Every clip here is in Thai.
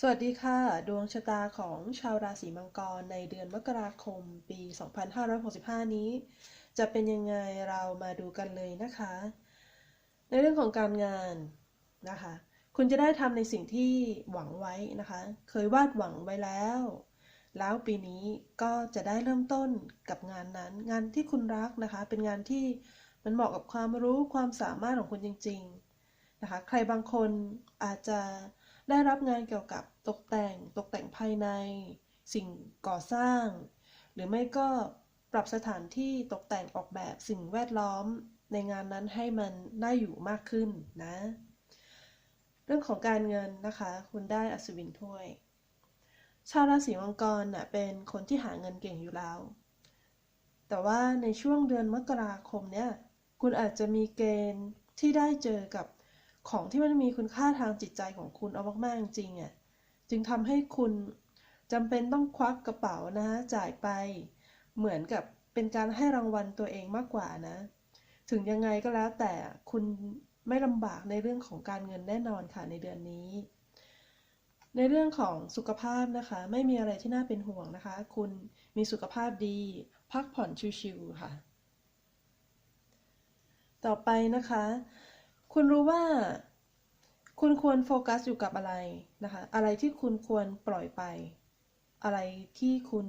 สวัสดีค่ะ ดวงชะตาของชาวราศีมังกรในเดือนมกราคมปี 2565 นี้ จะเป็นยังไงเรามาดูกันเลยนะคะ ในเรื่องของการงานนะคะ คุณจะได้ทำในสิ่งที่หวังไว้นะคะ เคยวาดหวังไว้แล้ว แล้วปีนี้ก็จะได้เริ่มต้นกับงานนั้น งานที่คุณรักนะคะ เป็นงานที่มันเหมาะกับความรู้ความสามารถของคุณจริง ๆ นะคะ ใครบางคนอาจจะ ได้รับงานเกี่ยวกับตกแต่ง ตกแต่งภายใน สิ่งก่อสร้าง หรือไม่ก็ปรับสถานที่ตกแต่งออกแบบสิ่งแวดล้อมในงานนั้นให้มันได้อยู่มากขึ้นนะ เรื่องของการเงินนะคะ คุณได้อัศวินถ้วย ชาวราศีมังกรน่ะเป็นคนที่หาเงินเก่งอยู่แล้ว แต่ว่าในช่วงเดือนมกราคมเนี่ยคุณอาจจะมีเกณฑ์ที่ได้เจอกับ ของที่มันมีคุณค่าทางจิตใจของคุณเอามากๆจริงๆอะจึงทำให้คุณจำเป็นต้องควักกระเป๋านะจ่ายไป เหมือนกับเป็นการให้รางวัลตัวเองมากกว่านะ ถึงยังไงก็แล้วแต่คุณไม่ลำบากในเรื่องของการเงินแน่นอนค่ะในเดือนนี้ ในเรื่องของสุขภาพนะคะ ไม่มีอะไรที่น่าเป็นห่วงนะคะ คุณมีสุขภาพดี พักผ่อนชิวๆค่ะ ต่อไปนะคะ คุณรู้ว่า คุณควรโฟกัสอยู่กับอะไรนะคะ อะไรที่คุณควรปล่อยไป อะไรที่คุณ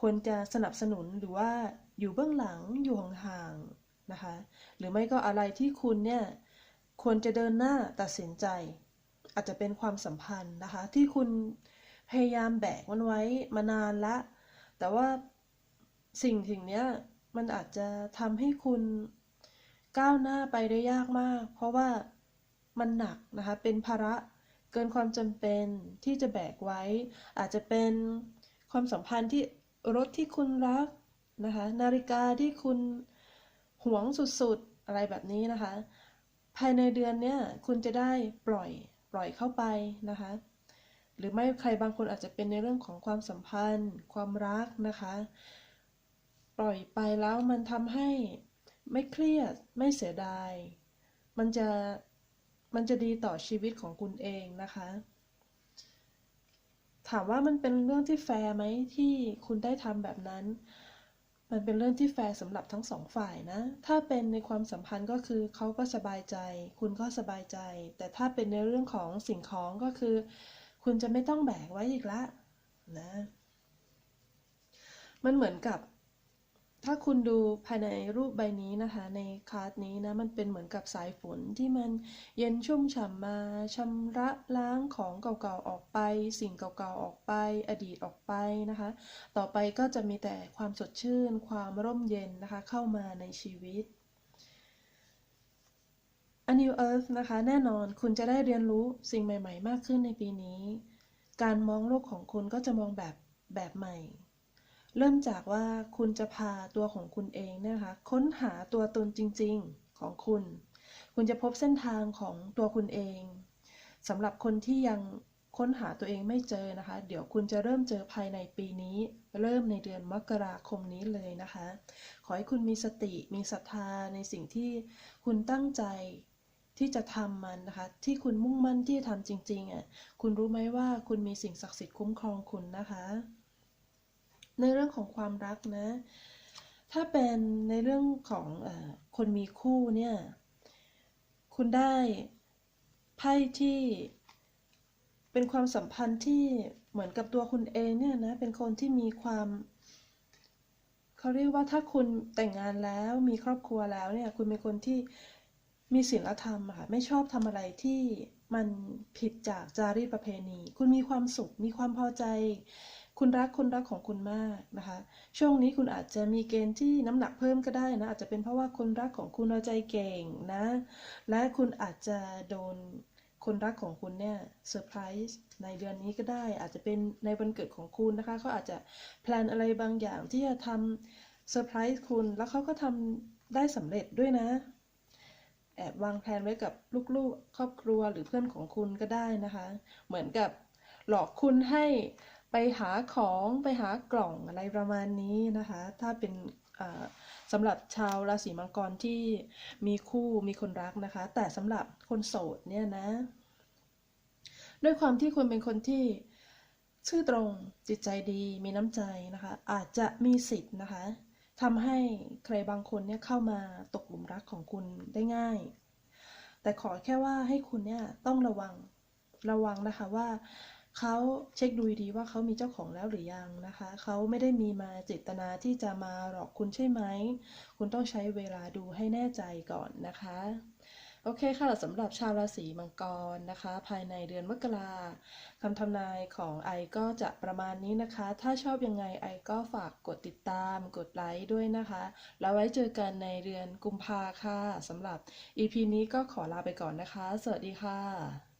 ควรจะสนับสนุนหรือว่าอยู่เบื้องหลังอยู่ห่างๆนะคะ หรือไม่ก็อะไรที่คุณเนี่ยควรจะเดินหน้าตัดสินใจ อาจจะเป็นความสัมพันธ์นะคะ ที่คุณพยายามแบกมันไว้มานานละ แต่ว่าสิ่งถึงเนี้ยมันอาจจะทำให้คุณ ก้าวหน้าไปได้ยากมาก เพราะว่ามันหนักนะคะ เป็นภาระเกินความจำเป็นที่จะแบกไว้ อาจจะเป็นความสัมพันธ์ที่รถที่คุณรักนะคะ นาฬิกาที่คุณหวงสุดๆ อะไรแบบนี้นะคะ ภายในเดือนเนี้ยคุณจะได้ปล่อยปล่อยเข้าไปนะคะ หรือไม่ใครบางคนอาจจะเป็นในเรื่องของความสัมพันธ์ ความรักนะคะ ปล่อยไปแล้วมันทำให้ ไม่เครียด ไม่เสียดาย มันจะ มันจะดีต่อชีวิตของคุณเองนะคะ ถามว่ามันเป็นเรื่องที่แฟร์ไหมที่คุณได้ทำแบบนั้น มันเป็นเรื่องที่แฟร์สำหรับทั้งสองฝ่ายนะ ถ้าเป็นในความสัมพันธ์ก็คือเขาก็สบายใจ คุณก็สบายใจ แต่ถ้าเป็นในเรื่องของสิ่งของก็คือ คุณจะไม่ต้องแบกไว้อีกละนะ มันเหมือนกับ ถ้าคุณดูภายในรูปใบนี้นะคะ ในคาร์ดนี้นะมันเป็นเหมือนกับสายฝนที่มันเย็นชุ่มฉ่ำมาชำระล้างของเก่าๆออกไป สิ่งเก่าๆออกไป อดีตออกไปนะคะ ต่อไปก็จะมีแต่ความสดชื่น ความร่มเย็นนะคะ เข้ามาในชีวิต A New Earth นะคะ แน่นอนคุณจะได้เรียนรู้สิ่งใหม่ ๆ มากขึ้นในปีนี้ การมองโลกของคุณก็จะมองแบบแบบใหม่ เริ่มจากว่าคุณจะพาตัวของคุณเองนะคะ ค้นหาตัวตนจริงๆของคุณ คุณจะพบเส้นทางของตัวคุณเองสำหรับคนที่ยังค้นหาตัวเองไม่เจอนะคะ เดี๋ยวคุณจะเริ่มเจอภายในปีนี้ เริ่มในเดือนมกราคมนี้เลยนะคะ ขอให้คุณมีสติ มีศรัทธาในสิ่งที่คุณตั้งใจที่จะทำมันนะคะ ที่คุณมุ่งมั่นที่จะทำจริงๆอะ คุณรู้ไหมว่าคุณมีสิ่งศักดิ์สิทธิ์คุ้มครองคุณนะคะ ในเรื่องของความรักนะ ถ้าเป็นในเรื่องของอคนมีคู่เนี่ย คุณได้ไพ่ที่เป็นความสัมพันธ์ที่เหมือนกับตัวคุณเองเนี่ยนะ เป็นคนที่มีความเขาเรียกว่าถ้าคุณแต่งงานแล้วมีครอบครัวแล้วเนี่ย คุณเป็นคนที่มีศีลธรรมค่ะ ไม่ชอบทำอะไรที่มันผิดจากจารีตประเพณี คุณมีความสุข มีความพอใจ คุณรักคนรักของคุณมากนะคะ ช่วงนี้คุณอาจจะมีเกณฑ์ที่น้ำหนักเพิ่มก็ได้นะ อาจจะเป็นเพราะว่าคนรักของคุณเอาใจเก่งนะ และคุณอาจจะโดนคนรักของคุณเนี่ยเซอร์ไพรส์ในเดือนนี้ก็ได้ อาจจะเป็นในวันเกิดของคุณนะคะ เขาอาจจะแพลนอะไรบางอย่างที่จะทำเซอร์ไพรส์คุณ แล้วเขาก็ทำได้สำเร็จด้วยนะ แอบวางแผนไว้กับลูกๆ ครอบครัวหรือเพื่อนของคุณก็ได้นะคะ เหมือนกับหลอกคุณให้ ไปหาของไปหากล่องอะไรประมาณนี้นะคะ ถ้าเป็นสำหรับชาวราศีมังกรที่มีคู่มีคนรักนะคะ แต่สำหรับคนโสดเนี่ยนะ ด้วยความที่คุณเป็นคนที่ซื่อตรงจิตใจดีมีน้ำใจนะคะ อาจจะมีสิทธิ์นะคะทำให้ใครบางคนเนี่ยเข้ามาตกหลุมรักของคุณได้ง่าย แต่ขอแค่ว่าให้คุณเนี่ยต้องระวังระวังนะคะว่า เขาเช็คดูดีว่าเขามีเจ้าของแล้วหรือยังนะคะ เขาไม่ได้มีมาเจตนาที่จะมาหลอกคุณใช่ไหม คุณต้องใช้เวลาดูให้แน่ใจก่อนนะคะ โอเคค่ะสำหรับชาวราศีมังกรนะคะ ภายในเดือนมกราคำทำนายของไอก็จะประมาณนี้นะคะ ถ้าชอบยังไงไอก็ฝากกดติดตาม กดไลค์ด้วยนะคะ แล้วไว้เจอกันในเดือนกุมภาค่ะสำหรับ EP นี้ก็ขอลาไปก่อนนะคะ สวัสดีค่ะ